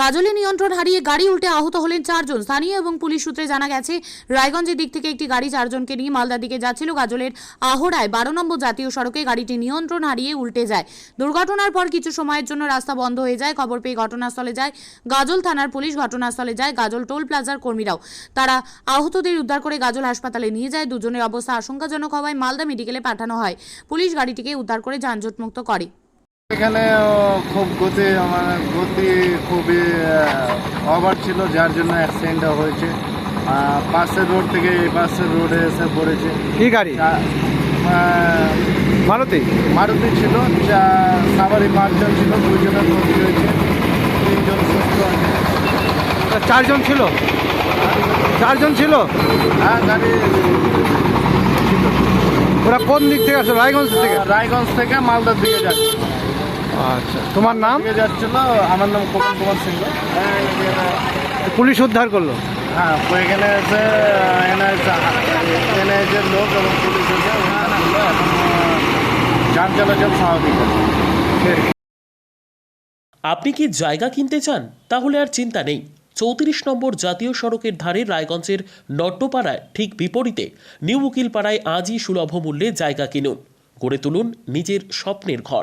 গাজলে নিয়ন্ত্রণ হারিয়ে গাড়ি উল্টে আহত হলেন চারজন। স্থানীয় এবং পুলিশ সূত্রে জানা গেছে, রায়গঞ্জের দিক থেকে একটি গাড়ি চারজনকে নিয়ে মালদার দিকে যাচ্ছিল। গাজলের আহড়ায় বারো নম্বর জাতীয় সড়কে গাড়িটি নিয়ন্ত্রণ হারিয়ে উল্টে যায়। দুর্ঘটনার পর কিছু সময়ের জন্য রাস্তা বন্ধ হয়ে যায়। খবর পেয়ে ঘটনাস্থলে যায় গাজল থানার পুলিশ। ঘটনাস্থলে যায় গাজল টোল প্লাজার কর্মীরাও। তারা আহতদের উদ্ধার করে গাজল হাসপাতালে নিয়ে যায়। দুজনের অবস্থা আশঙ্কাজনক হওয়ায় মালদা মেডিকেলে পাঠানো হয়। পুলিশ গাড়িটিকে উদ্ধার করে যানজটমুক্ত করে। এখানে খুব গতি মানে গতি খুবই ওভার ছিল যার জন্য অ্যাক্সিডেন্টটা হয়েছে। পাশের রোড থেকে এই পাশের রোডে এসে পড়েছে। কি গাড়ি? মারুতি? মারুতি ছিল সাবারি পাঁচজন ছিল দুজনের ক্ষতি হয়েছে তিনজন সুস্থ আছে। চারজন ছিল? চারজন ছিল? হ্যাঁ গাড়ি ওরা কোন দিক থেকে আসলো? রায়গঞ্জ থেকে? রায়গঞ্জ থেকে মালদার দিকে যাচ্ছে। আচ্ছা তোমার নাম? যাচ্ছিল আমার নাম কমল কুমার সিংহ। পুলিশ উদ্ধার করল? হ্যাঁ তো এখানে এসে এনআইএসের লোক এবং পুলিশ এসে উদ্ধার করল। এখন আহ, যান চলাচল স্বাভাবিক। আপনি কি জায়গা কিনতে চান? তাহলে আর চিন্তা নেই। চৌত্রিশ নম্বর জাতীয় সড়কের ধারে রায়গঞ্জের নট্টপাড়ায় ঠিক বিপরীতে নিউ উকিলপাড়ায় আজই সুলভ মূল্যে জায়গা কিনুন। গড়ে তুলুন নিজের স্বপ্নের ঘর।